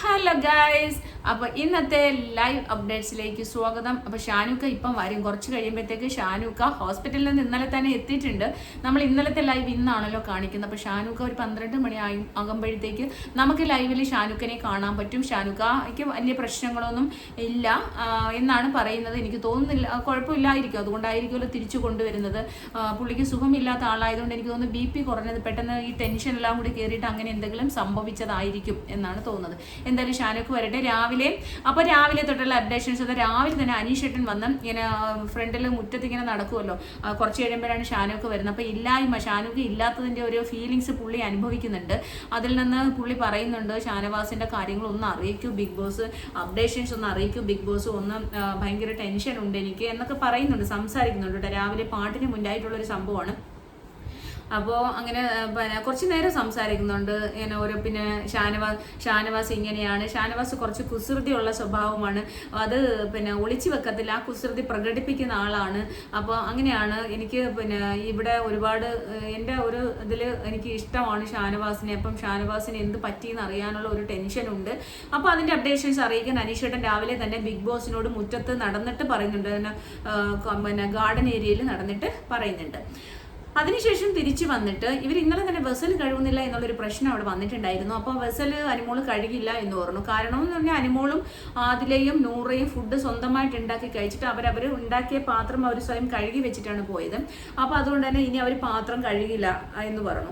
Hello guys അപ്പോൾ ഇന്നത്തെ live അപ്ഡേറ്റ്സിലേക്ക് സ്വാഗതം. അപ്പോൾ ഷാനുക്ക ഇപ്പം വരും. കുറച്ച് കഴിയുമ്പോഴത്തേക്ക് ഷാനുക്ക ഹോസ്പിറ്റലിൽ നിന്ന് ഇന്നലെ തന്നെ എത്തിയിട്ടുണ്ട്. നമ്മൾ ഇന്നലത്തെ ലൈവ് ഇന്നാണല്ലോ കാണിക്കുന്നത്. അപ്പോൾ ഷാനുക്ക ഒരു പന്ത്രണ്ട് മണി ആകുമ്പോഴത്തേക്ക് നമുക്ക് ലൈവിൽ ഷാനുക്കനെ കാണാൻ പറ്റും. ഷാനുക്കയ്ക്ക് വലിയ പ്രശ്നങ്ങളൊന്നും ഇല്ല എന്നാണ് പറയുന്നത്. എനിക്ക് തോന്നുന്നില്ല കുഴപ്പമില്ലായിരിക്കും. അതുകൊണ്ടായിരിക്കുമല്ലോ തിരിച്ചു കൊണ്ടുവരുന്നത്. പുള്ളിക്ക് സുഖമില്ലാത്ത ആളായതുകൊണ്ട് എനിക്ക് തോന്നുന്നു ബി പി കുറഞ്ഞത് പെട്ടെന്ന് ഈ ടെൻഷൻ എല്ലാം കൂടി കയറിയിട്ട് അങ്ങനെ എന്തെങ്കിലും സംഭവിച്ചതായിരിക്കും എന്നാണ് തോന്നുന്നത്. എന്തായാലും ഷാനുക്ക് വരട്ടെ. രാവിലെ അപ്പോൾ രാവിലെ തൊട്ടുള്ള അപ്ഡേഷൻസ് അത് രാവിലെ തന്നെ അനീഷേട്ടൻ വന്ന് ഇങ്ങനെ ഫ്രണ്ടിൽ മുറ്റത്ത് ഇങ്ങനെ നടക്കുമല്ലോ കുറച്ച് കഴിയുമ്പോഴാണ് ഷാനുക്ക് വരുന്നത്. അപ്പോൾ ഇല്ലായ്മ ഷാനുക്ക് ഇല്ലാത്തതിന്റെ ഒരു ഫീലിങ്സ് പുള്ളി അനുഭവിക്കുന്നുണ്ട്. അതിൽ നിന്ന് പുള്ളി പറയുന്നുണ്ട് ഷാനവാസിന്റെ കാര്യങ്ങളൊന്നും അറിയിക്കൂ ബിഗ് ബോസ് അപ്ഡേഷൻസ് ഒന്ന് അറിയിക്കൂ ബിഗ് ബോസ് ഒന്ന് ഭയങ്കര ടെൻഷൻ ഉണ്ട് എനിക്ക് എന്നൊക്കെ പറയുന്നുണ്ട് സംസാരിക്കുന്നുണ്ട് കേട്ടോ. രാവിലെ പാട്ടിന് മുന്നായിട്ടുള്ളൊരു സംഭവമാണ്. അപ്പോൾ അങ്ങനെ പിന്നെ കുറച്ച് നേരം സംസാരിക്കുന്നുണ്ട്. ഇങ്ങനെ ഓരോ പിന്നെ ഷാനവാസ് ഷാനവാസ് ഇങ്ങനെയാണ്. ഷാനവാസ് കുറച്ച് കുസൃതിയുള്ള സ്വഭാവമാണ്. അത് പിന്നെ ഒളിച്ചു വെക്കത്തില്ല. ആ കുസൃതി പ്രകടിപ്പിക്കുന്ന ആളാണ്. അപ്പോൾ അങ്ങനെയാണ് എനിക്ക് പിന്നെ ഇവിടെ ഒരുപാട് എന്റെ ഒരു ഇതിൽ എനിക്ക് ഇഷ്ടമാണ് ഷാനവാസിനെ. അപ്പം ഷാനവാസിന് എന്ത് പറ്റിയെന്ന് അറിയാനുള്ള ഒരു ടെൻഷനുണ്ട്. അപ്പോൾ അതിന്റെ അപ്ഡേഷൻസ് അറിയിക്കാൻ അനീഷേട്ടൻ രാവിലെ തന്നെ ബിഗ് ബോസിനോട് മുറ്റത്ത് നടന്നിട്ട് പറയുന്നുണ്ട്. പിന്നെ ഗാർഡൻ ഏരിയയിൽ നടന്നിട്ട് പറയുന്നുണ്ട്. അതിനുശേഷം തിരിച്ചു വന്നിട്ട് ഇവർ ഇന്നലെ തന്നെ വെസൽ കഴുകുന്നില്ല എന്നുള്ളൊരു പ്രശ്നം അവിടെ വന്നിട്ടുണ്ടായിരുന്നു. അപ്പോൾ വെസൽ അനുമോൾ കഴുകില്ല എന്ന് പറഞ്ഞു. കാരണം എന്ന് പറഞ്ഞാൽ അനുമോളും ആദിലയും നൂറയും ഫുഡ് സ്വന്തമായിട്ട് ഉണ്ടാക്കി കഴിച്ചിട്ട് അവരവർ ഉണ്ടാക്കിയ പാത്രം അവർ സ്വയം കഴുകി വെച്ചിട്ടാണ് പോയത്. അപ്പോൾ അതുകൊണ്ട് തന്നെ ഇനി അവർ പാത്രം കഴുകില്ല എന്ന് പറഞ്ഞു.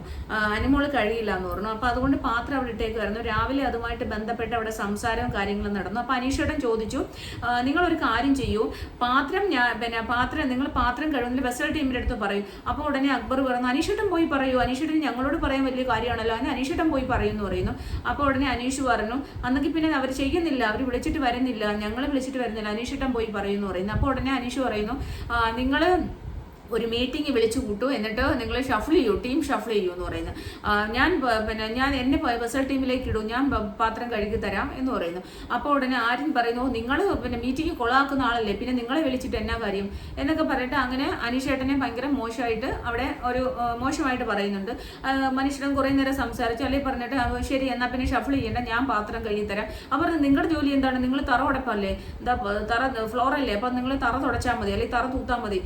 അനുമോൾ കഴുകില്ല എന്ന് പറഞ്ഞു. അപ്പോൾ അതുകൊണ്ട് പാത്രം അവിടെ ഇട്ടേക്കുമായിരുന്നു രാവിലെ അതുമായിട്ട് ബന്ധപ്പെട്ട് അവിടെ സംസാരവും കാര്യങ്ങളും നടന്നു. അപ്പോൾ അനീഷേട്ടൻ ചോദിച്ചു "ആ, നിങ്ങളൊരു കാര്യം ചെയ്യൂ. പാത്രം ഞാൻ പിന്നെ പാത്രം നിങ്ങൾ പാത്രം കഴുകുന്നില്ല വെസൽ ടീമിന്റെ അടുത്ത് പറയും. അപ്പോൾ ഉടനെ അക്ബർ പറയുന്നു അനീഷേട്ടൻ പോയി പറയൂ അനീഷേട്ടൻ ഞങ്ങളോട് പറയാൻ വലിയ കാര്യമാണല്ലോ അതിന് അനീഷേട്ടൻ പോയി പറയുമെന്ന് പറയുന്നു. അപ്പോൾ ഉടനെ അനീഷ് പറഞ്ഞു അന്നൊക്കെ പിന്നെ അവർ ചെയ്യുന്നില്ല അവർ വിളിച്ചിട്ട് വരുന്നില്ല ഞങ്ങൾ വിളിച്ചിട്ട് വരുന്നില്ല അനീഷേട്ടൻ പോയി പറയുമെന്ന് പറയുന്നു. അപ്പോൾ ഉടനെ അനീഷ് പറയുന്നു നിങ്ങൾ ഒരു മീറ്റിംഗ് വിളിച്ചു കൂട്ടു. എന്നിട്ട് നിങ്ങൾ ഷഫിൾ ചെയ്യൂ ടീം ഷഫിൾ ചെയ്യൂ എന്ന് പറയുന്നു. ഞാൻ പിന്നെ ഞാൻ എന്നെ ബസൽ ടീമിലേക്ക് ഇടും. ഞാൻ പാത്രം കഴുകി തരാം എന്ന് പറയുന്നു. അപ്പോൾ ഉടനെ ആരും പറയുന്നു നിങ്ങൾ പിന്നെ മീറ്റിംഗ് കൊളാക്കുന്ന ആളല്ലേ? പിന്നെ നിങ്ങളെ വിളിച്ചിട്ട് എന്നാ കാര്യം? എന്നൊക്കെ പറഞ്ഞിട്ട് അങ്ങനെ അനീഷേട്ടനെ ഭയങ്കര മോശമായിട്ട് അവിടെ ഒരു മോശമായിട്ട് പറയുന്നുണ്ട്. മനുഷ്യൻ കുറേ നേരം സംസാരിച്ചു. അല്ലെങ്കിൽ പറഞ്ഞിട്ട് ശരി എന്നാൽ പിന്നെ ഷഫിൾ ചെയ്യേണ്ട. ഞാൻ പാത്രം കഴുകി തരാം. അവർ നിങ്ങളുടെ ജോലി എന്താണ്? നിങ്ങൾ തറ ഉടപ്പല്ലേ? എന്താ തറ ഫ്ലോറല്ലേ അപ്പം നിങ്ങൾ തറ തുടച്ചാൽ മതി. അല്ലെങ്കിൽ തറ തൂത്താൽ മതി.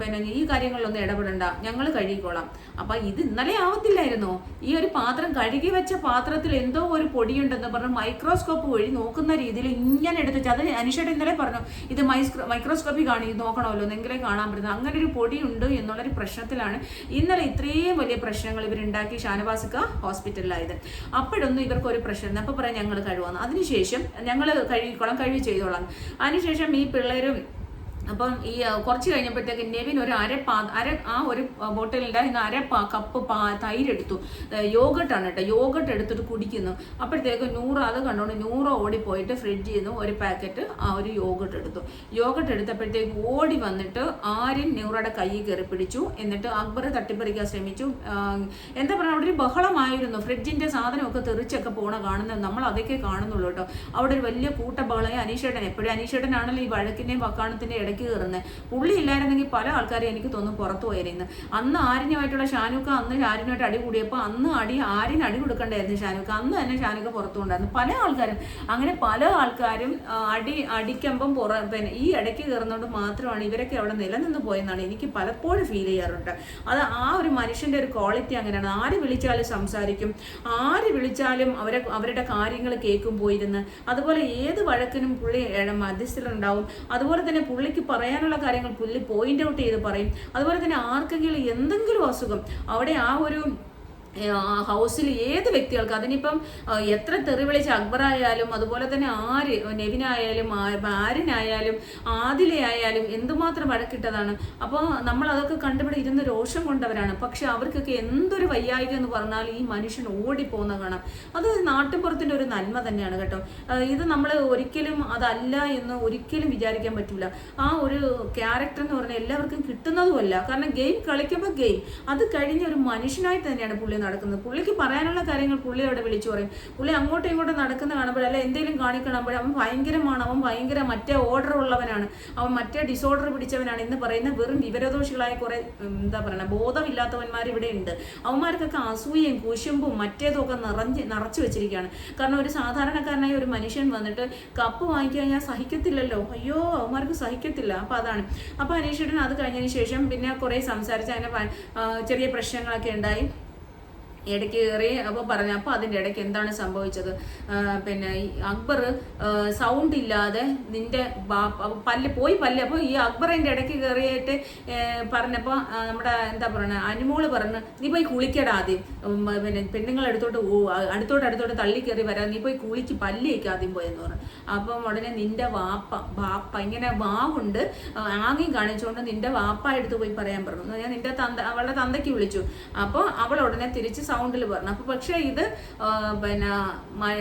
പിന്നെ ഈ കാര്യങ്ങളിലൊന്നും ഇടപെടണ്ട. ഞങ്ങൾ കഴുകിക്കോളാം. അപ്പം ഇത് ഇന്നലെ ആവത്തില്ലായിരുന്നോ? ഈ ഒരു പാത്രം കഴുകി വെച്ച പാത്രത്തിൽ എന്തോ ഒരു പൊടിയുണ്ടെന്ന് പറഞ്ഞ് മൈക്രോസ്കോപ്പ് വഴി നോക്കുന്ന രീതിയിൽ ഇങ്ങനെ എടുത്ത് അത് അനിഷയുടെ ഇന്നലെ പറഞ്ഞു ഇത് മൈസ്ക്രോ മൈക്രോസ്കോപ്പി കാണി നോക്കണമല്ലോ എന്നെങ്കിലേ കാണാൻ പറ്റുന്നത്. അങ്ങനെ ഒരു പൊടിയുണ്ട് എന്നുള്ളൊരു പ്രശ്നത്തിലാണ് ഇന്നലെ ഇത്രയും വലിയ പ്രശ്നങ്ങൾ ഇവരുണ്ടാക്കി ഷാനവാസിക്ക ഹോസ്പിറ്റലിലായത്. അപ്പോഴൊന്നും ഇവർക്ക് ഒരു പ്രശ്നം അപ്പോൾ പറയാം ഞങ്ങൾ കഴിവാന്ന് അതിനുശേഷം ഞങ്ങൾ കഴുകിക്കോളാം കഴിവ് ചെയ്തോളാം. അതിനുശേഷം ഈ പിള്ളേരും അപ്പം ഈ കുറച്ച് കഴിഞ്ഞപ്പോഴത്തേക്ക് നെവിൻ ഒരു അര പാ അര ആ ഒരു ബോട്ടിലിൽ ഇന്ന് അര പാ കപ്പ് പാ തൈര് എടുത്തു യോഗട്ടാണ് കേട്ടോ. യോഗട്ട് എടുത്തിട്ട് കുടിക്കുന്നു. അപ്പോഴത്തേക്ക് നൂറ് അത് കണ്ടുകൊണ്ട് നൂറ് ഓടിപ്പോയിട്ട് ഫ്രിഡ്ജിൽ നിന്ന് ഒരു പാക്കറ്റ് ആ ഒരു യോഗട്ട് എടുത്തു. യോഗട്ട് എടുത്തപ്പോഴത്തേക്ക് ഓടി വന്നിട്ട് ആര്യൻ നൂറയുടെ കൈ കയറി പിടിച്ചു. എന്നിട്ട് അക്ബർ തട്ടിപ്പറിക്കാൻ ശ്രമിച്ചു. എന്താ പറയുക അവിടെ ഒരു ബഹളമായിരുന്നു. ഫ്രിഡ്ജിന്റെ സാധനമൊക്കെ തെറിച്ചൊക്കെ പോണ കാണുന്നത് നമ്മൾ അതൊക്കെ കാണുന്നുള്ളൂ കേട്ടോ. അവിടെ ഒരു വലിയ കൂട്ടബഹളം അനീഷേട്ടൻ എപ്പോഴും അനീഷേട്ടനാണല്ലോ ഈ വഴക്കിന്റെയും വക്കാണത്തിന്റെയും ഇടയ്ക്ക് കയറുന്നത് പുള്ളി ഇല്ലായിരുന്നെങ്കിൽ പല ആൾക്കാരും എനിക്ക് തോന്നും പുറത്തു പോയിരുന്നു അന്ന് ആര്യനുമായിട്ടുള്ള ഷാനുക്ക അന്ന് ആര്യനുമായിട്ട് അടി കൂടിയപ്പോൾ അന്ന് അടി ആര്യന് അടി കൊടുക്കണ്ടായിരുന്നു ഷാനുക്ക. അന്ന് തന്നെ ഷാനുക്ക പുറത്തു കൊണ്ടായിരുന്നു പല ആൾക്കാരും അങ്ങനെ പല ആൾക്കാരും അടി അടിക്കുമ്പം പുറ പിന്നെ ഈ ഇടയ്ക്ക് കയറുന്നതുകൊണ്ട് മാത്രമാണ് ഇവരൊക്കെ അവിടെ നിലനിന്ന് പോയെന്നാണ് എനിക്ക് പലപ്പോഴും ഫീൽ ചെയ്യാറുണ്ട്. അത് ആ ഒരു മനുഷ്യന്റെ ഒരു ക്വാളിറ്റി അങ്ങനെയാണ്. ആര് വിളിച്ചാലും സംസാരിക്കും. ആര് വിളിച്ചാലും അവരെ അവരുടെ കാര്യങ്ങൾ കേൾക്കും പോയിരുന്ന് അതുപോലെ ഏത് വഴക്കിനും പുള്ളി മധ്യസ്ഥരുണ്ടാവും. അതുപോലെ തന്നെ പുള്ളിക്ക് പറയാനുള്ള കാര്യങ്ങൾ പുള്ളി പോയിന്റ് ഔട്ട് ചെയ്ത് പറയും. അതുപോലെ തന്നെ ആർക്കെങ്കിലും എന്തെങ്കിലും അസുഖം അവിടെ ആ ഒരു ഹൗസിൽ ഏത് വ്യക്തികൾക്ക്? അതിനിപ്പം എത്ര തെറി വിളിച്ച അക്ബറായാലും അതുപോലെ തന്നെ ആര് നെവിനായാലും ആരനായാലും ആദിലയായാലും എന്തുമാത്രം വഴക്കിട്ടതാണ്. അപ്പോൾ നമ്മൾ അതൊക്കെ കണ്ടുപിടി ഇരുന്ന് രോഷം കൊണ്ടവരാണ്. പക്ഷെ അവർക്കൊക്കെ എന്തൊരു വയ്യായിക എന്ന് പറഞ്ഞാൽ ഈ മനുഷ്യൻ ഓടിപ്പോകുന്ന കാണാം. അത് നാട്ടിൻപുറത്തിന്റെ ഒരു നന്മ തന്നെയാണ് കേട്ടോ. ഇത് നമ്മൾ ഒരിക്കലും അതല്ല എന്ന് ഒരിക്കലും വിചാരിക്കാൻ പറ്റില്ല ആ ഒരു ക്യാരക്ടർ എന്ന് പറഞ്ഞാൽ എല്ലാവർക്കും കിട്ടുന്നതുമല്ല. കാരണം ഗെയിം കളിക്കുമ്പോൾ ഗെയിം. അത് കഴിഞ്ഞ ഒരു മനുഷ്യനായി തന്നെയാണ് പുള്ളി. നടക്കുന്നത്. പുള്ളിക്ക് പറയാനുള്ള കാര്യങ്ങൾ പുള്ളി അവിടെ വിളിച്ചു പറയും. പുള്ളി അങ്ങോട്ടും ഇങ്ങോട്ടും നടക്കുന്ന കാണുമ്പോൾ അല്ല എന്തെങ്കിലും കാണിക്കണമ്പോൾ അവൻ ഭയങ്കരമാണ്. അവൻ ഭയങ്കര മറ്റേ ഓർഡർ ഉള്ളവനാണ്. അവൻ മറ്റേ ഡിസോർഡർ പിടിച്ചവനാണ് എന്ന് പറയുന്ന വെറും വിവരദോഷികളായ കുറെ എന്താ പറയുക ബോധമില്ലാത്തവന്മാർ ഇവിടെ ഉണ്ട്. അവന്മാർക്കൊക്കെ അസൂയയും കുശുമ്പും മറ്റേതും ഒക്കെ നിറഞ്ഞ് നിറച്ചു വെച്ചിരിക്കുകയാണ്. കാരണം ഒരു സാധാരണക്കാരനായ ഒരു മനുഷ്യൻ വന്നിട്ട് കപ്പ് വാങ്ങിക്കാൻ ഞാൻ സഹിക്കത്തില്ലല്ലോ. അയ്യോ അവന്മാർക്ക് സഹിക്കത്തില്ല. അപ്പം അതാണ്. അപ്പോൾ അനീഷേട്ടൻ അത് കഴിഞ്ഞതിന് ശേഷം പിന്നെ കുറേ സംസാരിച്ച് അങ്ങനെ ചെറിയ പ്രശ്നങ്ങളൊക്കെ ഉണ്ടായി. ഇടയ്ക്ക് കയറി അപ്പോൾ പറഞ്ഞു അപ്പോൾ അതിന്റെ ഇടയ്ക്ക് എന്താണ് സംഭവിച്ചത്? പിന്നെ ഈ അക്ബർ സൗണ്ട് ഇല്ലാതെ നിന്റെ പല്ല് പോയി പല്ല്. അപ്പോൾ ഈ അക്ബറിന്റെ ഇടയ്ക്ക് കയറിയിട്ട് പറഞ്ഞപ്പോൾ നമ്മുടെ എന്താ പറയുക അനുമോൾ പറഞ്ഞു നീ പോയി കുളിക്കടാ ആദ്യം. പിന്നെ പെണ്ണുങ്ങൾ അടുത്തോട്ട് അടുത്തോട്ട് അടുത്തോട്ട് തള്ളി കയറി വരാം. നീ പോയി കുളിക്ക് പല്ലേക്ക് ആദ്യം പോയെന്ന് പറഞ്ഞു. അപ്പം ഉടനെ നിന്റെ വാപ്പ വാപ്പ ഇങ്ങനെ വാവുണ്ട്. ആംഗ്യം കാണിച്ചുകൊണ്ട് നിന്റെ വാപ്പ എടുത്ത് പോയി പറയാൻ പറഞ്ഞു. ഞാൻ നിന്റെ തന്ത അവളുടെ തന്തയ്ക്ക് വിളിച്ചു. അപ്പോൾ അവൾ ഉടനെ തിരിച്ച് സൗണ്ടിൽ പറഞ്ഞു. അപ്പോൾ പക്ഷേ ഇത് പിന്നെ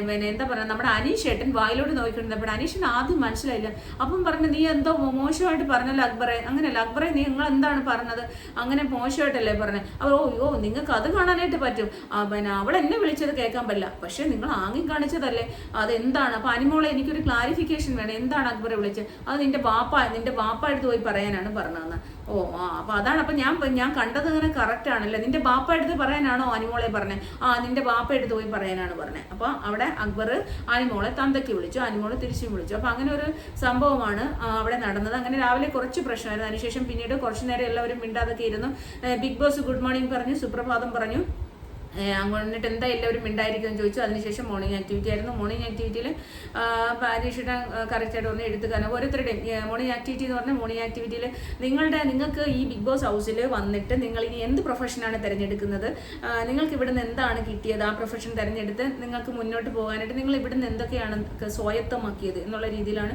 പിന്നെ എന്താ പറയുക നമ്മുടെ അനീഷ് ഏട്ടൻ വായിലോട്ട് നോക്കിക്കൊണ്ടിരുന്നപ്പോൾ അനീഷിന് ആദ്യം മനസ്സിലായില്ല. അപ്പം പറഞ്ഞു നീ എന്തോ മോശമായിട്ട് പറഞ്ഞല്ലോ അക്ബറെ. അങ്ങനെയല്ല അക്ബറെ നീ നിങ്ങൾ എന്താണ് പറഞ്ഞത്? അങ്ങനെ മോശമായിട്ടല്ലേ പറഞ്ഞത് അപ്പോൾ ഓ യോ നിങ്ങൾക്ക് അത് കാണാനായിട്ട് പറ്റും. പിന്നെ അവൾ എന്നെ വിളിച്ചത് കേൾക്കാൻ പറ്റില്ല. പക്ഷേ നിങ്ങൾ ആംഗ്യം കാണിച്ചതല്ലേ. അതെന്താണ്? അപ്പോൾ അനിമോളെ എനിക്കൊരു ക്ലാരിഫിക്കേഷൻ വേണം. എന്താണ് അക്ബറെ വിളിച്ചത്? അത് നിന്റെ ബാപ്പ നിന്റെ ബാപ്പ എടുത്ത് പോയി പറയാനാണ് പറഞ്ഞതെന്ന്. ഓ ആ അപ്പൊ അതാണ് അപ്പൊ ഞാൻ ഞാൻ കണ്ടത് ഇങ്ങനെ കറക്റ്റ് ആണല്ലേ? നിന്റെ ബാപ്പ എടുത്ത് പറയാനാണോ അനിമോളെ പറഞ്ഞത് ആ നിന്റെ ബാപ്പ എടുത്ത് പോയി പറയാനാണ് പറഞ്ഞത് അപ്പൊ അവിടെ അക്ബർ അനിമോളെ തന്തയ്ക്ക് വിളിച്ചു അനിമോളെ തിരിച്ചും വിളിച്ചു. അപ്പൊ അങ്ങനെ ഒരു സംഭവമാണ് അവിടെ നടന്നത്. അങ്ങനെ രാവിലെ കുറച്ച് പ്രശ്നമായിരുന്നു. അതിനുശേഷം പിന്നീട് കുറച്ചു നേരം എല്ലാവരും മിണ്ടാതൊക്കെ ഇരുന്നു. ബിഗ് ബോസ് ഗുഡ് മോർണിംഗ് പറഞ്ഞു സുപ്രഭാതം പറഞ്ഞു. ഏഹ് അങ്ങ് എന്നിട്ട് എന്താ എല്ലാവരും മിണ്ടായിരിക്കും എന്ന് ചോദിച്ചു. അതിനുശേഷം മോർണിംഗ് ആക്ടിവിറ്റി ആയിരുന്നു. മോർണിംഗ് ആക്ടിവിറ്റിയിൽ അനീഷിയുടെ കറക്റ്റായിട്ട് പറഞ്ഞ എഴുത്തുകാരൻ ഓരോരുത്തരുടെയും മോർണിംഗ് ആക്ടിവിറ്റി എന്ന് പറഞ്ഞാൽ മോർണിംഗ് ആക്ടിവിറ്റിയിൽ നിങ്ങളുടെ നിങ്ങൾക്ക് ഈ ബിഗ് ബോസ് ഹൗസിൽ വന്നിട്ട് നിങ്ങൾ ഇനി എന്ത് പ്രൊഫഷനാണ് തിരഞ്ഞെടുക്കുന്നത്? നിങ്ങൾക്ക് ഇവിടുന്ന് എന്താണ് കിട്ടിയത്? ആ പ്രൊഫഷൻ തിരഞ്ഞെടുത്ത് നിങ്ങൾക്ക് മുന്നോട്ട് പോകാനായിട്ട് നിങ്ങൾ ഇവിടുന്ന് എന്തൊക്കെയാണ് സ്വായത്തമാക്കിയത് എന്നുള്ള രീതിയിലാണ്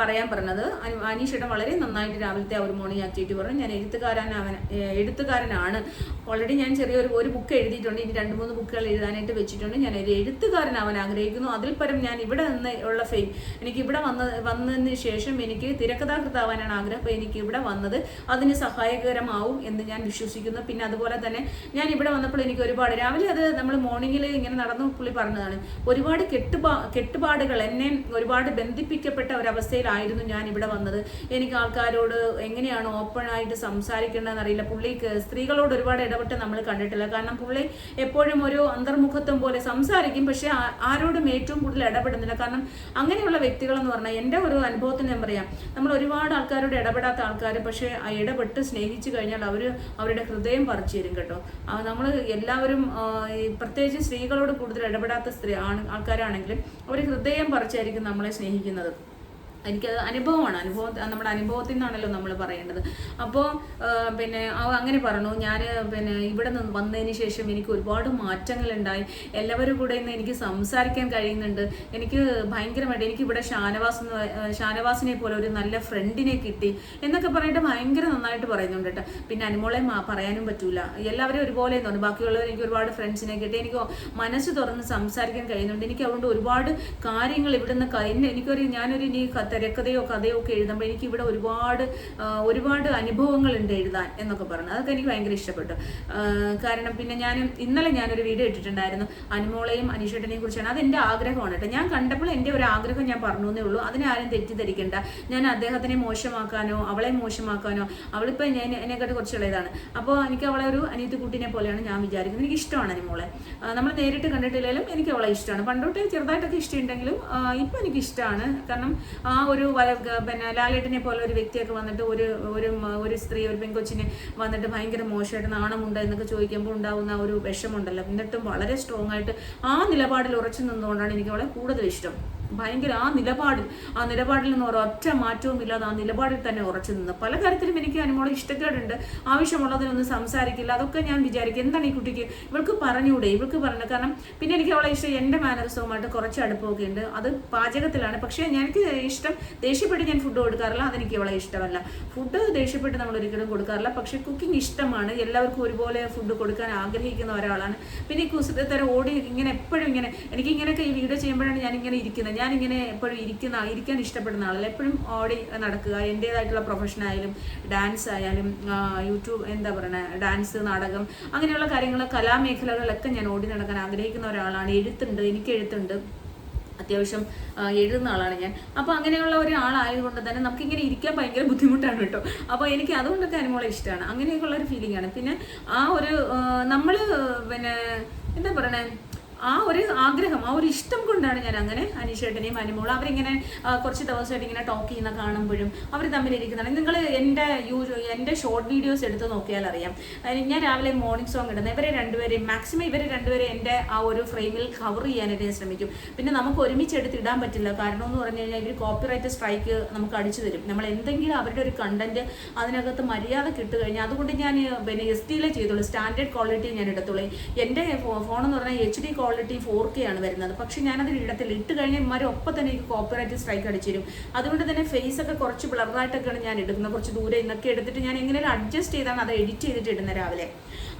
പറയാൻ പറഞ്ഞത്. അനീഷയുടെ വളരെ നന്നായിട്ട് രാവിലത്തെ ആ ഒരു മോർണിംഗ് ആക്ടിവിറ്റി പറഞ്ഞു. ഞാൻ എഴുത്തുകാരനാവൻ എഴുത്തുകാരനാണ്. ഓൾറെഡി ഞാൻ ചെറിയൊരു ഒരു ബുക്ക് എഴുതിയിട്ടുണ്ട്. ഇനി രണ്ട് മൂന്ന് ബുക്കുകൾ എഴുതാനായിട്ട് വെച്ചിട്ടുണ്ട്. ഞാൻ ഒരു എഴുത്തുകാരനാവാൻ ആഗ്രഹിക്കുന്നു. അതിൽ പരം ഞാൻ ഇവിടെ നിന്ന് ഉള്ള ഫെയിം എനിക്ക് ഇവിടെ വന്ന വന്നതിന് ശേഷം എനിക്ക് തിരക്കഥാകൃത്താവാനാണ് ആഗ്രഹം. അപ്പോൾ എനിക്ക് ഇവിടെ വന്നത് അതിന് സഹായകരമാവും എന്ന് ഞാൻ വിശ്വസിക്കുന്നു. പിന്നെ അതുപോലെ തന്നെ ഞാൻ ഇവിടെ വന്നപ്പോൾ എനിക്ക് ഒരുപാട് രാവിലെ അത് നമ്മൾ മോർണിംഗിൽ ഇങ്ങനെ നടന്നു പുള്ളി പറഞ്ഞതാണ്. ഒരുപാട് കെട്ടുപാ കെട്ടുപാടുകൾ എന്നെ ഒരുപാട് ബന്ധിപ്പിക്കപ്പെട്ട ഒരവസ്ഥയിലായിരുന്നു ഞാൻ ഇവിടെ വന്നത്. എനിക്ക് ആൾക്കാരോട് എങ്ങനെയാണ് ഓപ്പൺ ആയിട്ട് സംസാരിക്കേണ്ടതെന്ന് അറിയില്ല. പുള്ളിക്ക് സ്ത്രീകളോട് ഒരുപാട് ഇടപെട്ട് നമ്മൾ കണ്ടിട്ടില്ല. കാരണം പുള്ളി എപ്പോഴും ഒരു അന്തർമുഖത്വം പോലെ സംസാരിക്കും. പക്ഷെ ആരോടും ഏറ്റവും കൂടുതൽ ഇടപെടുന്നില്ല. കാരണം അങ്ങനെയുള്ള വ്യക്തികളെന്ന് പറഞ്ഞാൽ എന്റെ ഒരു അനുഭവത്തിന് ഞാൻ പറയാം. നമ്മൾ ഒരുപാട് ആൾക്കാരോട് ഇടപെടാത്ത ആൾക്കാർ പക്ഷേ ഇടപെട്ട് സ്നേഹിച്ചു കഴിഞ്ഞാൽ അവർ അവരുടെ ഹൃദയം പറിച്ചു തരും കേട്ടോ. നമ്മൾ എല്ലാവരും പ്രത്യേകിച്ച് സ്ത്രീകളോട് കൂടുതൽ ഇടപെടാത്ത സ്ത്രീ ആൾക്കാരാണെങ്കിലും അവർ ഹൃദയം പറിച്ചായിരിക്കും നമ്മളെ സ്നേഹിക്കുന്നത്. എനിക്കത് അനുഭവമാണ്. അനുഭവം നമ്മുടെ അനുഭവത്തിൽ നിന്നാണല്ലോ നമ്മൾ പറയേണ്ടത് അപ്പോൾ പിന്നെ അങ്ങനെ പറഞ്ഞു. ഞാൻ പിന്നെ ഇവിടെ നിന്ന് വന്നതിന് ശേഷം എനിക്ക് ഒരുപാട് മാറ്റങ്ങളുണ്ടായി. എല്ലാവരും കൂടെ ഇന്ന് എനിക്ക് സംസാരിക്കാൻ കഴിയുന്നുണ്ട്. എനിക്ക് ഭയങ്കരമായിട്ട് എനിക്ക് ഇവിടെ ഷാനവാസ് എന്ന് ഷാനവാസിനെ പോലെ ഒരു നല്ല ഫ്രണ്ടിനെ കിട്ടി എന്നൊക്കെ പറഞ്ഞിട്ട് ഭയങ്കര നന്നായിട്ട് പറയുന്നുണ്ട് കേട്ടോ. പിന്നെ അനുമോളെ പറയാനും പറ്റൂല. എല്ലാവരും ഒരുപോലെ തോന്നുന്നു ബാക്കിയുള്ളവർ എനിക്ക് ഒരുപാട് ഫ്രണ്ട്സിനെ കിട്ടി. എനിക്ക് മനസ്സ് തുറന്ന് സംസാരിക്കാൻ കഴിയുന്നുണ്ട്. എനിക്ക് അതുകൊണ്ട് ഒരുപാട് കാര്യങ്ങൾ ഇവിടുന്ന് എനിക്കൊരു ഞാനൊരു ഇനി തിരക്കഥയോ കഥയോ ഒക്കെ എഴുതുമ്പോൾ എനിക്ക് ഇവിടെ ഒരുപാട് ഒരുപാട് അനുഭവങ്ങളുണ്ട് എഴുതാൻ എന്നൊക്കെ പറഞ്ഞു. അതൊക്കെ എനിക്ക് ഭയങ്കര ഇഷ്ടപ്പെട്ടു. കാരണം പിന്നെ ഞാൻ ഇന്നലെ ഞാനൊരു വീഡിയോ ഇട്ടിട്ടുണ്ടായിരുന്നു. അനുമോളെയും അനീഷേട്ടനെയും കുറിച്ചാണ്. അത് എന്റെ ആഗ്രഹമാണ് കേട്ടോ. ഞാൻ കണ്ടപ്പോൾ എന്റെ ഒരു ആഗ്രഹം ഞാൻ പറഞ്ഞു എന്നേ ഉള്ളൂ. അതിനെ ആരും തെറ്റിദ്ധരിക്കണ്ട. ഞാൻ അദ്ദേഹത്തിനെ മോശമാക്കാനോ അവളെ മോശമാക്കാനോ അവളിപ്പോൾ ഞാൻ എന്നെക്കാട്ട് കുറച്ചുള്ള ഇതാണ് അപ്പോൾ എനിക്ക് അവളെ ഒരു അനിയത്തി കുട്ടീനെ പോലെയാണ് ഞാൻ വിചാരിക്കുന്നത്. എനിക്ക് ഇഷ്ടമാണ് അനുമോളെ. നമ്മൾ നേരിട്ട് കണ്ടിട്ടില്ലെങ്കിലും എനിക്ക് അവളെ ഇഷ്ടമാണ്. പണ്ടോട്ടേ ചെറുതായിട്ടൊക്കെ ഇഷ്ടമുണ്ടെങ്കിലും ഇപ്പം എനിക്ക് ഇഷ്ടമാണ്. കാരണം ആ ഒരു പിന്നെ ലാലേട്ടനെ പോലെ ഒരു വ്യക്തിയൊക്കെ വന്നിട്ട് ഒരു ഒരു ഒരു സ്ത്രീ ഒരു പെൺകൊച്ചിനെ വന്നിട്ട് ഭയങ്കര മോശമായിട്ട് നാണമുണ്ട് എന്നൊക്കെ ചോദിക്കുമ്പോൾ ഉണ്ടാകുന്ന ഒരു വിഷമുണ്ടല്ലോ എന്നിട്ടും വളരെ സ്ട്രോങ് ആയിട്ട് ആ നിലപാടിൽ ഉറച്ചു നിന്നുകൊണ്ടാണ് എനിക്ക് വളരെ കൂടുതൽ ഇഷ്ടം. ഭയങ്കര ആ നിലപാടിൽ ആ നിലപാടിൽ നിന്ന് ഒരൊറ്റ മാറ്റവും ഇല്ലാതെ ആ നിലപാടിൽ തന്നെ ഉറച്ചു നിന്ന്. പല കാര്യത്തിലും എനിക്ക് അനുമോളെ ഇഷ്ടക്കേടുണ്ട്. ആവശ്യമുള്ളതിനൊന്നും സംസാരിക്കില്ല. അതൊക്കെ ഞാൻ വിചാരിക്കും. എന്താണ് ഈ കുട്ടിക്ക്? ഇവൾക്ക് പറഞ്ഞുകൂടെ ഇവൾക്ക് പറഞ്ഞു. കാരണം പിന്നെ എനിക്ക് അവളെ ഇഷ്ടം. എന്റെ മാനറിസവുമായിട്ട് കുറച്ച് അടുപ്പമൊക്കെ ഉണ്ട്. അത് പാചകത്തിലാണ്. പക്ഷേ എനിക്ക് ഇഷ്ടം ദേഷ്യപ്പെട്ട് ഞാൻ ഫുഡ് കൊടുക്കാറില്ല. അതെനിക്ക് അവളെ ഇഷ്ടമല്ല. ഫുഡ് ദേഷ്യപ്പെട്ട് നമ്മൾ ഒരിക്കലും കൊടുക്കാറില്ല. പക്ഷേ കുക്കിംഗ് ഇഷ്ടമാണ്. എല്ലാവർക്കും ഒരുപോലെ ഫുഡ് കൊടുക്കാൻ ആഗ്രഹിക്കുന്ന ഒരാളാണ്. പിന്നെ ഈ കുസൃതരം ഓടി ഇങ്ങനെ എപ്പോഴും ഇങ്ങനെ എനിക്ക് ഇങ്ങനെയൊക്കെ ഈ വീഡിയോ ചെയ്യുമ്പോഴാണ് ഞാൻ ഇങ്ങനെ ഇരിക്കുന്നത്. ഞാനിങ്ങനെ എപ്പോഴും ഇരിക്കുന്ന ഇരിക്കാൻ ഇഷ്ടപ്പെടുന്ന ആളല്ല. എപ്പോഴും ഓടി നടക്കുക എന്റേതായിട്ടുള്ള പ്രൊഫഷൻ ആയാലും ഡാൻസ് ആയാലും യൂട്യൂബ് എന്താ പറയുക ഡാൻസ് നാടകം അങ്ങനെയുള്ള കാര്യങ്ങൾ കലാമേഖലകളിലൊക്കെ ഞാൻ ഓടി നടക്കാൻ ആഗ്രഹിക്കുന്ന ഒരാളാണ്. എഴുത്തുണ്ട് എനിക്ക് എഴുത്തുണ്ട്. അത്യാവശ്യം എഴുതുന്ന ആളാണ് ഞാൻ. അപ്പോൾ അങ്ങനെയുള്ള ഒരാളായതുകൊണ്ട് തന്നെ നമുക്കിങ്ങനെ ഇരിക്കാൻ ഭയങ്കര ബുദ്ധിമുട്ടാണ് കേട്ടോ. അപ്പോൾ എനിക്ക് അതുകൊണ്ടൊക്കെ അനുമോളെ ഇഷ്ടമാണ്. അങ്ങനെയൊക്കെയുള്ള ഒരു ഫീലിംഗ് ആണ്. പിന്നെ ആ ഒരു നമ്മൾ പിന്നെ എന്താ പറയണേ ആ ഒരു ആഗ്രഹം ആ ഒരു ഇഷ്ടം കൊണ്ടാണ് ഞാൻ അങ്ങനെ അനീഷേട്ടനെയും അനുമോളും അവരിങ്ങനെ കുറച്ച് ദിവസമായിട്ട് ഇങ്ങനെ ടോക്ക് ചെയ്യുന്ന കാണുമ്പോഴും അവർ തമ്മിലിരിക്കുന്നതാണ്. നിങ്ങൾ എന്റെ യൂ എന്റെ ഷോർട്ട് വീഡിയോസ് എടുത്ത് നോക്കിയാൽ അറിയാം. ഞാൻ രാവിലെ മോർണിംഗ് സോങ് ഇടുന്നത് ഇവരെ രണ്ടുപേരെയും മാക്സിമം ഇവരെ രണ്ടുപേരെ എന്റെ ആ ഒരു ഫ്രെയിമിൽ കവർ ചെയ്യാനായിട്ട് ഞാൻ ശ്രമിക്കും. പിന്നെ നമുക്ക് ഒരുമിച്ച് എടുത്ത് ഇടാൻ പറ്റില്ല. കാരണം എന്ന് പറഞ്ഞു കഴിഞ്ഞാൽ ഇവർ കോപ്പിറൈറ്റ് സ്ട്രൈക്ക് നമുക്ക് അടിച്ചു തരും. നമ്മൾ എന്തെങ്കിലും അവരുടെ ഒരു കണ്ടന്റ് അതിനകത്ത് മര്യാദ കിട്ടുകഴിഞ്ഞാൽ അതുകൊണ്ട് ഞാൻ പിന്നെ എസ് ടിയിലെ ചെയ്തോളൂ സ്റ്റാൻഡേർഡ് ക്വാളിറ്റി ഞാൻ എടുത്തോളൂ എന്റെ ഫോൺ എന്ന് പറഞ്ഞാൽ എച്ച് ഡി ഫോർ കെ ആണ് വരുന്നത്. പക്ഷേ ഞാനത് ഇടത്തില്ല. ഇട്ട് കഴിഞ്ഞാൽ ഇമാരെ ഒപ്പം തന്നെ എനിക്ക് കോപ്പറേറ്റീവ് സ്ട്രൈക്ക് അടിച്ചിരും. അതുകൊണ്ട് തന്നെ ഫേസ് ഒക്കെ കുറച്ച് ബ്ലറായിട്ടൊക്കെയാണ് ഞാൻ ഇടുന്നത്. കുറച്ച് ദൂരെ ഇന്നൊക്കെ എടുത്തിട്ട് ഞാൻ എങ്ങനെയും അഡ്ജസ്റ്റ് ചെയ്താണ് അത് എഡിറ്റ് ചെയ്തിട്ട് ഇടുന്നത് രാവിലെ.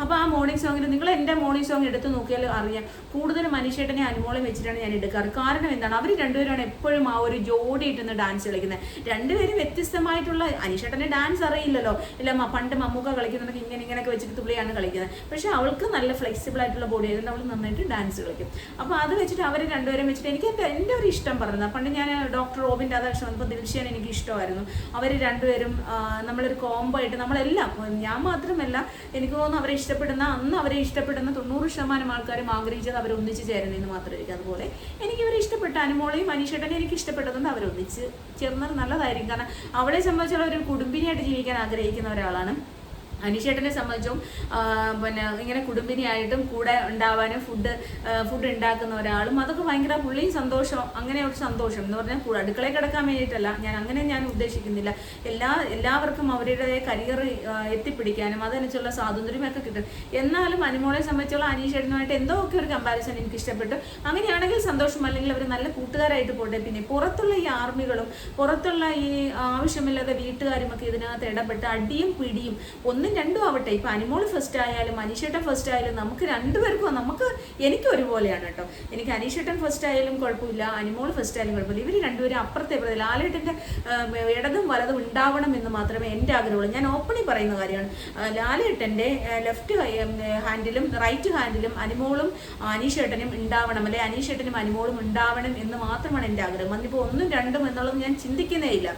അപ്പോൾ ആ മോർണിംഗ് സോങ്ങിൽ നിങ്ങൾ എന്റെ മോർണിംഗ് സോങ് എടുത്ത് നോക്കിയാൽ അറിയാം. കൂടുതൽ മനുഷ്യട്ടനെ അനുമോളം വെച്ചിട്ടാണ് ഞാൻ എടുക്കാറ്. കാരണം എന്താണ്? അവർ രണ്ടുപേരാണ് എപ്പോഴും ആ ഒരു ജോഡി ഇട്ടുന്ന ഡാൻസ് കളിക്കുന്നത്. രണ്ടുപേരും വ്യത്യസ്തമായിട്ടുള്ള അനീഷേട്ടനെ ഡാൻസ് അറിയില്ലല്ലോ. ഇല്ല പണ്ട് മമ്മൂക്ക കളിക്കുന്നുണ്ടെങ്കിൽ ഇങ്ങനെ ഇങ്ങനെയൊക്കെ വെച്ചിട്ട് തുള്ളിയാണ് കളിക്കുന്നത്. പക്ഷേ അവൾക്ക് നല്ല ഫ്ലെക്സിബിൾ ആയിട്ടുള്ള ബോഡി ആയതുകൊണ്ട് അവൾ നന്നായിട്ട് ഡാൻസ് കളിക്കും അപ്പോൾ അത് വെച്ചിട്ട് അവർ രണ്ടുപേരും വെച്ചിട്ട് എനിക്ക് എന്റെ എന്റെ ഒരു ഇഷ്ടം പറഞ്ഞത്. പണ്ട് ഞാൻ ഡോക്ടർ റോബിൻ രാധാകൃഷ്ണൻ വന്നപ്പോൾ ദിൽഷ്യാൻ എനിക്ക് ഇഷ്ടമായിരുന്നു. അവർ രണ്ടുപേരും നമ്മളൊരു കോംബോ ആയിട്ട് നമ്മളെല്ലാം ഞാൻ മാത്രമല്ല എനിക്ക് തോന്നുന്നു അവരെ ഇഷ്ടപ്പെടുന്ന അന്ന് അവരെ ഇഷ്ടപ്പെടുന്ന തൊണ്ണൂറ് ശതമാനം ആൾക്കാരും ആഗ്രഹിച്ചത് അവർ ഒന്നിച്ച് ചേരുന്നതെന്ന് മാത്രമായിരിക്കും. അതുപോലെ എനിക്ക് ഇവരെ ഇഷ്ടപ്പെട്ട അനുമോളെയും അനീഷേട്ടനെ എനിക്ക് ഇഷ്ടപ്പെട്ടതുകൊണ്ട് അവർ ഒന്നിച്ച് ചേർന്നാൽ നല്ലതായിരിക്കും. കാരണം അവളെ സംബന്ധിച്ചുള്ള ഒരു കുടുംബിനിയായിട്ട് ജീവിക്കാൻ ആഗ്രഹിക്കുന്ന ഒരാളാണ്. അനീഷേട്ടനെ സംബന്ധിച്ചും പിന്നെ ഇങ്ങനെ കുടുംബിനിയായിട്ടും കൂടെ ഉണ്ടാവാനും ഫുഡ് ഫുഡ് ഉണ്ടാക്കുന്ന ഒരാളും അതൊക്കെ ഭയങ്കര പുള്ളിയും സന്തോഷം അങ്ങനെ ഒരു സന്തോഷം എന്ന് പറഞ്ഞാൽ കൂടെ അടുക്കളയിൽ കിടക്കാൻ വേണ്ടിയിട്ടല്ല. ഞാൻ അങ്ങനെ ഞാൻ ഉദ്ദേശിക്കുന്നില്ല. എല്ലാ എല്ലാവർക്കും അവരുടെ കരിയർ എത്തിപ്പിടിക്കാനും അതനുസരിച്ചുള്ള സ്വാതന്ത്ര്യമൊക്കെ കിട്ടും. എന്നാലും അനുമോളെ സംബന്ധിച്ചുള്ള അനീഷേട്ടനുമായിട്ട് എന്തോ ഒക്കെ ഒരു കമ്പാരിസൺ എനിക്ക് ഇഷ്ടപ്പെട്ടു. അങ്ങനെയാണെങ്കിൽ സന്തോഷം അല്ലെങ്കിൽ അവർ നല്ല കൂട്ടുകാരായിട്ട് പോട്ടെ. പിന്നെ പുറത്തുള്ള ഈ ആർമികളും പുറത്തുള്ള ഈ ആവശ്യമില്ലാത്ത വീട്ടുകാരും ഒക്കെ ഇതിനകത്ത് ഇടപെട്ട് അടിയും പിടിയും ഒന്നും രണ്ടും ആവട്ടെ. ഇപ്പം അനിമോൾ ഫസ്റ്റ് ആയാലും അനീഷേട്ടൻ ഫസ്റ്റ് ആയാലും നമുക്ക് രണ്ടുപേർക്കും നമുക്ക് എനിക്ക് ഒരുപോലെയാണ് കേട്ടോ. എനിക്ക് അനീഷേട്ടൻ ഫസ്റ്റ് ആയാലും കുഴപ്പമില്ല അനിമോൾ ഫസ്റ്റ് ആയാലും കുഴപ്പമില്ല. ഇവർ രണ്ടുപേരും അപ്പുറത്തെ ഇപ്പുറത്തെ ലാലേട്ടന്റെ ഇടതും വലതും ഉണ്ടാവണം എന്ന് മാത്രമേ എന്റെ ആഗ്രഹമുള്ളൂ. ഞാൻ ഓപ്പണി പറയുന്ന കാര്യമാണ്. ലാലേട്ടന്റെ ലെഫ്റ്റ് ഹാൻഡിലും റൈറ്റ് ഹാൻഡിലും അനിമോളും അനീഷേട്ടനും ഉണ്ടാവണം. അല്ലെ അനീഷേട്ടനും അനിമോളും ഉണ്ടാവണം എന്ന് മാത്രമാണ് എന്റെ ആഗ്രഹം. അതിപ്പോൾ ഒന്നും രണ്ടും എന്നുള്ളത് ഞാൻ ചിന്തിക്കുന്നേ ഇല്ല.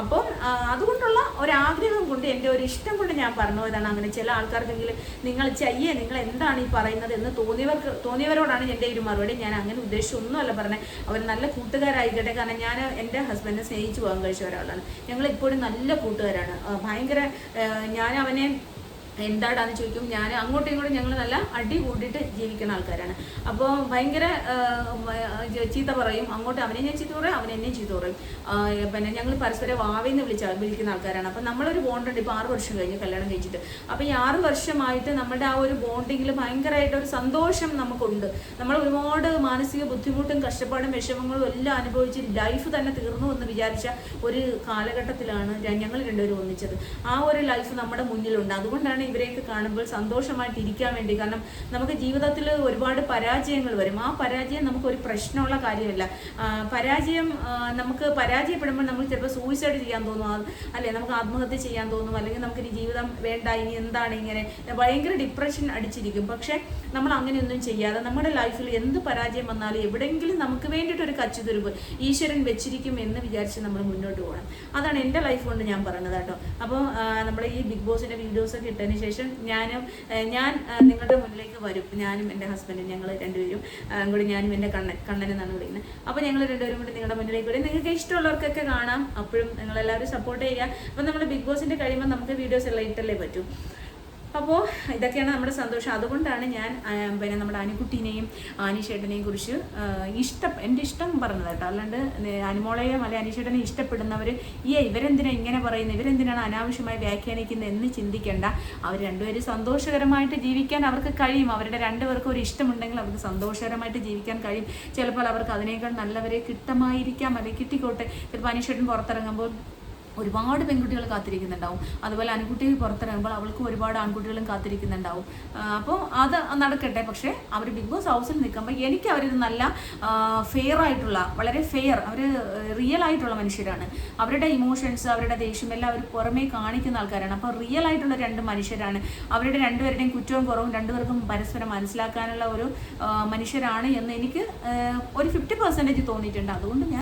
അപ്പം അതുകൊണ്ടുള്ള ഒരാഗ്രഹം കൊണ്ട് എന്റെ ഒരു ഇഷ്ടം കൊണ്ട് ഞാൻ പറഞ്ഞു ഇതാണ് അങ്ങനെ ചില ആൾക്കാർക്കെങ്കിലും നിങ്ങൾ ചെയ്യേ നിങ്ങൾ എന്താണ് ഈ പറയുന്നത് എന്ന് തോന്നിയവർക്ക് തോന്നിയവരോടാണ് എന്റെ ഒരു മറുപടി. ഞാൻ അങ്ങനെ ഉദ്ദേശിച്ചൊന്നുമല്ല പറഞ്ഞത്. അവർ നല്ല കൂട്ടുകാരായിക്കട്ടെ. കാരണം ഞാൻ എന്റെ ഹസ്ബൻഡിനെ സ്നേഹിച്ചു പോകാൻ കഴിച്ച ഒരാളാണ്. ഞങ്ങൾ ഇപ്പോഴും നല്ല കൂട്ടുകാരാണ്. ഭയങ്കര ഞാൻ അവനെ എന്താടാന്ന് ചോദിക്കും. ഞാൻ അങ്ങോട്ടും ഇങ്ങോട്ടും ഞങ്ങൾ നല്ല അടി കൂട്ടിയിട്ട് ജീവിക്കുന്ന ആൾക്കാരാണ്. അപ്പോൾ ഭയങ്കര ചീത്ത പറയും. അങ്ങോട്ട് അവനെ ഞാൻ ചീത്ത പറയും അവൻ ചീത്ത പറയും. പിന്നെ ഞങ്ങൾ പരസ്പരം വാവേന്ന് വിളിച്ച വിളിക്കുന്ന ആൾക്കാരാണ്. അപ്പം നമ്മളൊരു ബോണ്ടുണ്ട് ഇപ്പോൾ ആറ് വർഷം കഴിഞ്ഞ് കല്യാണം കഴിച്ചിട്ട്. അപ്പോൾ ഈ ആറ് വർഷമായിട്ട് നമ്മുടെ ആ ഒരു ബോണ്ടിങ്ങിൽ ഭയങ്കരമായിട്ട് ഒരു സന്തോഷം നമുക്കുണ്ട്. നമ്മൾ ഒരുപാട് മാനസിക ബുദ്ധിമുട്ടും കഷ്ടപ്പാടും വിഷമങ്ങളും എല്ലാം അനുഭവിച്ച് ലൈഫ് തന്നെ തീർന്നു എന്ന് വിചാരിച്ച ഒരു കാലഘട്ടത്തിലാണ് ഞങ്ങൾ രണ്ടുപേരും ഒന്നിച്ചത്. ആ ഒരു ലൈഫ് നമ്മുടെ മുന്നിലുണ്ട്. അതുകൊണ്ടാണ് ഇവരെയൊക്കെ കാണുമ്പോൾ സന്തോഷമായിട്ട് ഇരിക്കാൻ വേണ്ടി. കാരണം നമുക്ക് ജീവിതത്തിൽ ഒരുപാട് പരാജയങ്ങൾ വരും. ആ പരാജയം നമുക്ക് ഒരു പ്രശ്നമുള്ള കാര്യമല്ല. പരാജയം നമുക്ക് പരാജയപ്പെടുമ്പോൾ നമ്മൾ ചിലപ്പോൾ സൂയിസൈഡ് ചെയ്യാൻ തോന്നും. അല്ലെ നമുക്ക് ആത്മഹത്യ ചെയ്യാൻ തോന്നും. അല്ലെങ്കിൽ നമുക്ക് ഇനി ജീവിതം വേണ്ട ഇനി എന്താണ് ഇങ്ങനെ. ഭയങ്കര ഡിപ്രഷൻ അടിച്ചിരിക്കും. പക്ഷെ നമ്മൾ അങ്ങനെയൊന്നും ചെയ്യാതെ നമ്മുടെ ലൈഫിൽ എന്ത് പരാജയം വന്നാലും എവിടെയെങ്കിലും നമുക്ക് വേണ്ടിയിട്ട് ഒരു കച്ചുതുരുവ് ഈശ്വരൻ വെച്ചിരിക്കും എന്ന് വിചാരിച്ച് നമ്മൾ മുന്നോട്ട് പോകണം. അതാണ് എന്റെ ലൈഫ് കൊണ്ട് ഞാൻ പറയുന്നത് കേട്ടോ. അപ്പോൾ നമ്മൾ ഈ ബിഗ് ബോസിന്റെ വീഡിയോസൊക്കെ ഇട്ടതിന് ശേഷം ഞാനും ഞാൻ നിങ്ങളുടെ മുന്നിലേക്ക് വരും. ഞാനും എന്റെ ഹസ്ബൻഡും ഞങ്ങൾ രണ്ടുപേരും കൂടി ഞാനും എന്റെ കണ്ണൻ കണ്ണൻ എന്നാണ് വിളിക്കുന്നത്. അപ്പോൾ ഞങ്ങൾ രണ്ടുപേരും കൂടി നിങ്ങളുടെ മുന്നിലേക്ക് വരും. നിങ്ങൾക്ക് ഇഷ്ടമുള്ളവർക്കൊക്കെ കാണാം. അപ്പോഴും നിങ്ങളെല്ലാവരും സപ്പോർട്ട് ചെയ്യുക. അപ്പം നമ്മൾ ബിഗ് ബോസിന്റെ കഴിയുമ്പോൾ നമുക്ക് വീഡിയോസ് എല്ലാം ഇട്ടല്ലേ പറ്റൂ. അപ്പോൾ ഇതൊക്കെയാണ് നമ്മുടെ സന്തോഷം. അതുകൊണ്ടാണ് ഞാൻ പിന്നെ നമ്മുടെ ആനിക്കുട്ടീനെയും ആനിഷേട്ടനെയും കുറിച്ച് ഇഷ്ടം എന്റെ ഇഷ്ടം പറഞ്ഞത് കേട്ടോ. അല്ലാണ്ട് അനുമോളെയും അല്ലെ അനീഷേട്ടനെ ഇഷ്ടപ്പെടുന്നവർ ഈ ഇവരെന്തിനാ ഇങ്ങനെ പറയുന്നത്? ഇവരെന്തിനാണ് അനാവശ്യമായി വ്യാഖ്യാനിക്കുന്നത് എന്ന് ചിന്തിക്കേണ്ട. അവർ രണ്ടുപേരും സന്തോഷകരമായിട്ട് ജീവിക്കാൻ അവർക്ക് കഴിയും. അവരുടെ രണ്ടുപേർക്കും ഒരു ഇഷ്ടമുണ്ടെങ്കിൽ അവർക്ക് സന്തോഷകരമായിട്ട് ജീവിക്കാൻ കഴിയും. ചിലപ്പോൾ അവർക്ക് അതിനേക്കാൾ നല്ലവരെ കിട്ടമായിരിക്കാം അല്ലെങ്കിൽ കിട്ടിക്കോട്ടെ. ചിലപ്പോൾ അനീഷേട്ടൻ പുറത്തിറങ്ങുമ്പോൾ ഒരുപാട് പെൺകുട്ടികൾ കാത്തിരിക്കുന്നുണ്ടാവും. അതുപോലെ ആൺകുട്ടികൾ പുറത്തിറങ്ങുമ്പോൾ അവൾക്ക് ഒരുപാട് ആൺകുട്ടികളും കാത്തിരിക്കുന്നുണ്ടാവും. അപ്പോൾ അത് നടക്കട്ടെ. പക്ഷേ അവർ ബിഗ് ബോസ് ഹൗസിൽ നിൽക്കുമ്പോൾ എനിക്ക് അവരൊരു നല്ല ഫെയർ ആയിട്ടുള്ള വളരെ ഫെയർ അവർ റിയൽ ആയിട്ടുള്ള മനുഷ്യരാണ്. അവരുടെ ഇമോഷൻസ് അവരുടെ ദേഷ്യം എല്ലാം അവർ പുറമേ കാണിക്കുന്ന ആൾക്കാരാണ്. അപ്പോൾ റിയൽ ആയിട്ടുള്ള രണ്ട് മനുഷ്യരാണ്. അവരുടെ രണ്ടുപേരുടെയും കുറ്റവും കുറവും രണ്ടുപേർക്കും പരസ്പരം മനസ്സിലാക്കാനുള്ള ഒരു മനുഷ്യരാണ് എന്ന് എനിക്ക് ഒരു ഫിഫ്റ്റി പെർസെന്റേജ് തോന്നിയിട്ടുണ്ട്. അതുകൊണ്ട് ഞാൻ